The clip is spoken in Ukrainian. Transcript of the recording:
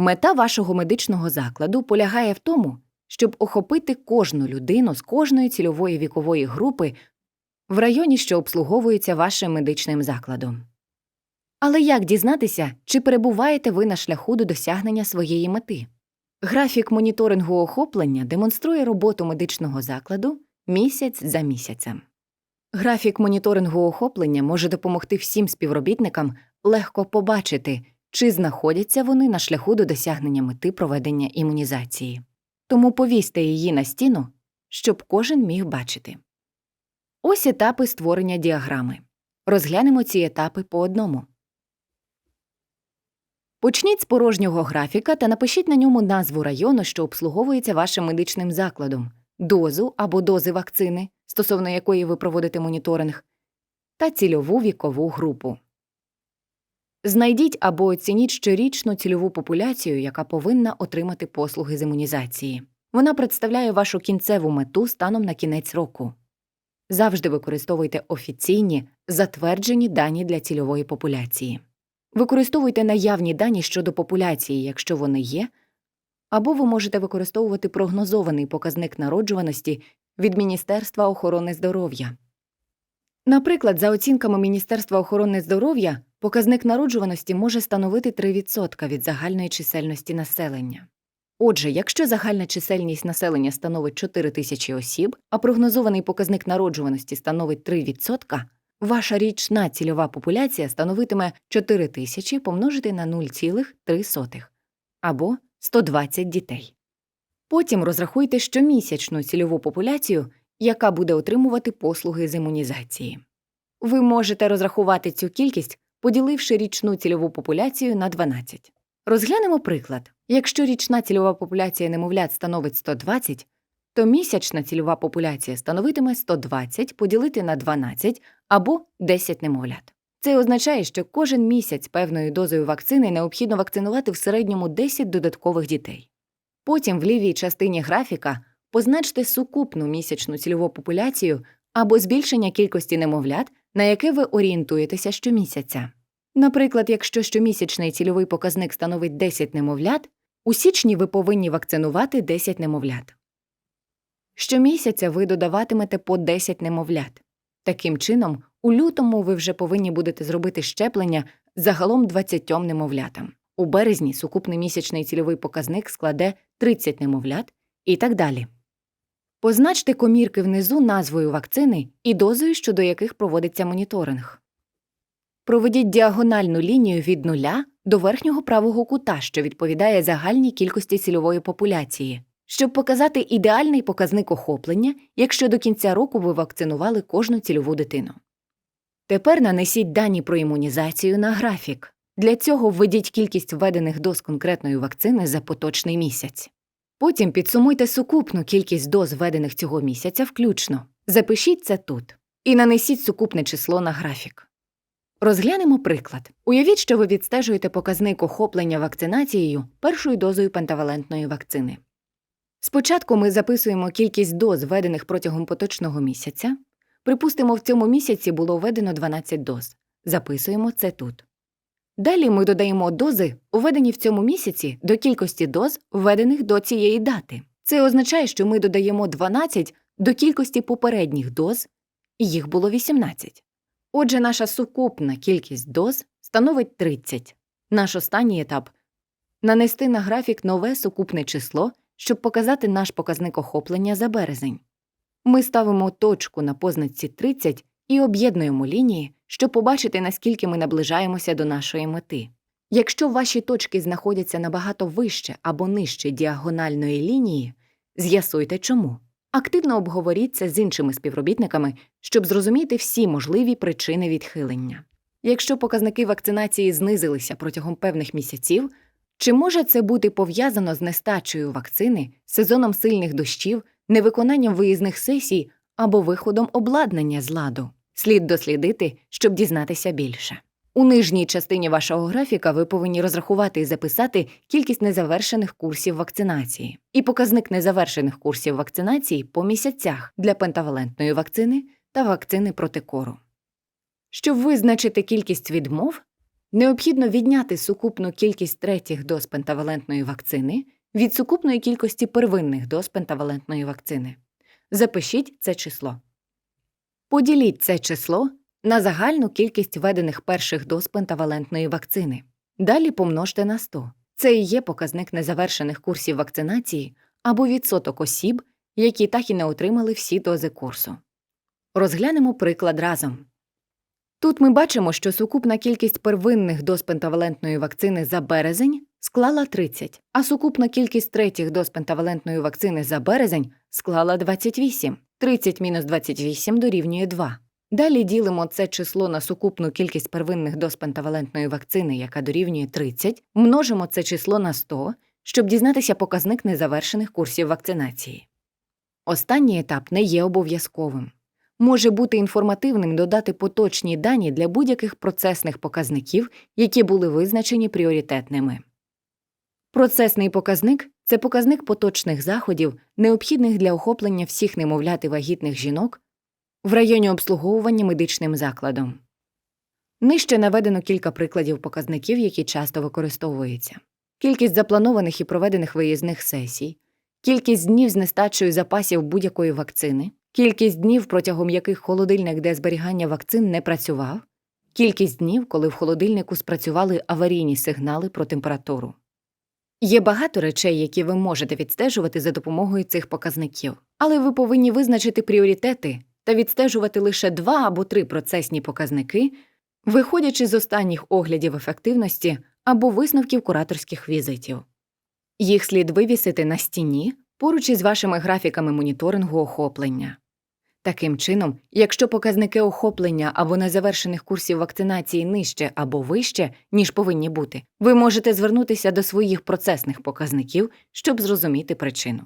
Мета вашого медичного закладу полягає в тому, щоб охопити кожну людину з кожної цільової вікової групи в районі, що обслуговується вашим медичним закладом. Але як дізнатися, чи перебуваєте ви на шляху до досягнення своєї мети? Графік моніторингу охоплення демонструє роботу медичного закладу місяць за місяцем. Графік моніторингу охоплення може допомогти всім співробітникам легко побачити, чи знаходяться вони на шляху до досягнення мети проведення імунізації. Тому повісьте її на стіну, щоб кожен міг бачити. Ось етапи створення діаграми. Розглянемо ці етапи по одному. Почніть з порожнього графіка та напишіть на ньому назву району, що обслуговується вашим медичним закладом, дозу або дози вакцини, стосовно якої ви проводите моніторинг, та цільову вікову групу. Знайдіть або оцініть щорічну цільову популяцію, яка повинна отримати послуги з імунізації. Вона представляє вашу кінцеву мету станом на кінець року. Завжди використовуйте офіційні, затверджені дані для цільової популяції. Використовуйте наявні дані щодо популяції, якщо вони є, або ви можете використовувати прогнозований показник народжуваності від Міністерства охорони здоров'я. Наприклад, за оцінками Міністерства охорони здоров'я, показник народжуваності може становити 3% від загальної чисельності населення. Отже, якщо загальна чисельність населення становить 4 тисячі осіб, а прогнозований показник народжуваності становить 3%, ваша річна цільова популяція становитиме 4 тисячі помножити на 0,3 або 120 дітей. Потім розрахуйте щомісячну цільову популяцію, яка буде отримувати послуги з імунізації. Ви можете розрахувати цю кількість, поділивши річну цільову популяцію на 12. Розглянемо приклад. Якщо річна цільова популяція немовлят становить 120, то місячна цільова популяція становитиме 120 поділити на 12 або 10 немовлят. Це означає, що кожен місяць певною дозою вакцини необхідно вакцинувати в середньому 10 додаткових дітей. Потім в лівій частині графіка позначте сукупну місячну цільову популяцію або збільшення кількості немовлят, на яке ви орієнтуєтеся щомісяця. Наприклад, якщо щомісячний цільовий показник становить 10 немовлят, у січні ви повинні вакцинувати 10 немовлят. Щомісяця ви додаватимете по 10 немовлят. Таким чином, у лютому ви вже повинні будете зробити щеплення загалом 20 немовлятам. У березні сукупний місячний цільовий показник складе 30 немовлят і так далі. Позначте комірки внизу назвою вакцини і дозою, щодо яких проводиться моніторинг. Проведіть діагональну лінію від нуля до верхнього правого кута, що відповідає загальній кількості цільової популяції, щоб показати ідеальний показник охоплення, якщо до кінця року ви вакцинували кожну цільову дитину. Тепер нанесіть дані про імунізацію на графік. Для цього введіть кількість введених доз конкретної вакцини за поточний місяць. Потім підсумуйте сукупну кількість доз введених цього місяця включно. Запишіть це тут і нанесіть сукупне число на графік. Розглянемо приклад. Уявіть, що ви відстежуєте показник охоплення вакцинацією першою дозою пентавалентної вакцини. Спочатку ми записуємо кількість доз, введених протягом поточного місяця. Припустимо, в цьому місяці було введено 12 доз. Записуємо це тут. Далі ми додаємо дози, введені в цьому місяці, до кількості доз, введених до цієї дати. Це означає, що ми додаємо 12 до кількості попередніх доз, і їх було 18. Отже, наша сукупна кількість доз становить 30. Наш останній етап нанести на графік нове сукупне число, щоб показати наш показник охоплення за березень. Ми ставимо точку на позначці 30 і об'єднуємо лінії, щоб побачити, наскільки ми наближаємося до нашої мети. Якщо ваші точки знаходяться набагато вище або нижче діагональної лінії, з'ясуйте чому. Активно обговоріть це з іншими співробітниками, щоб зрозуміти всі можливі причини відхилення. Якщо показники вакцинації знизилися протягом певних місяців, чи може це бути пов'язано з нестачею вакцини, сезоном сильних дощів, невиконанням виїзних сесій або виходом обладнання з ладу? Слід дослідити, щоб дізнатися більше. У нижній частині вашого графіка ви повинні розрахувати і записати кількість незавершених курсів вакцинації і показник незавершених курсів вакцинації по місяцях для пентавалентної вакцини та вакцини проти кору. Щоб визначити кількість відмов, Необхідно відняти сукупну кількість третіх доз пентавалентної вакцини від сукупної кількості первинних доз пентавалентної вакцини. Запишіть це число. Поділіть це число на загальну кількість введених перших доз пентавалентної вакцини. Далі помножте на 100. Це і є показник незавершених курсів вакцинації або відсоток осіб, які так і не отримали всі дози курсу. Розглянемо приклад разом. Тут ми бачимо, що сукупна кількість первинних доз пентавалентної вакцини за березень склала 30, а сукупна кількість третіх доз пентавалентної вакцини за березень склала 28. 30 мінус 28 дорівнює 2. Далі ділимо це число на сукупну кількість первинних доз пентавалентної вакцини, яка дорівнює 30, множимо це число на 100, щоб дізнатися показник незавершених курсів вакцинації. Останній етап не є обов'язковим. Може бути інформативним додати поточні дані для будь-яких процесних показників, які були визначені пріоритетними. Процесний показник це показник поточних заходів, необхідних для охоплення всіх немовлят і вагітних жінок в районі обслуговування медичним закладом. Нижче наведено кілька прикладів показників, які часто використовуються: кількість запланованих і проведених виїзних сесій, кількість днів з нестачею запасів будь-якої вакцини, кількість днів, протягом яких холодильник для зберігання вакцин не працював, кількість днів, коли в холодильнику спрацювали аварійні сигнали про температуру. Є багато речей, які ви можете відстежувати за допомогою цих показників, але ви повинні визначити пріоритети та відстежувати лише два або три процесні показники, виходячи з останніх оглядів ефективності або висновків кураторських візитів. Їх слід вивісити на стіні поруч із вашими графіками моніторингу охоплення. Таким чином, якщо показники охоплення або незавершених курсів вакцинації нижче або вище, ніж повинні бути, ви можете звернутися до своїх процесних показників, щоб зрозуміти причину.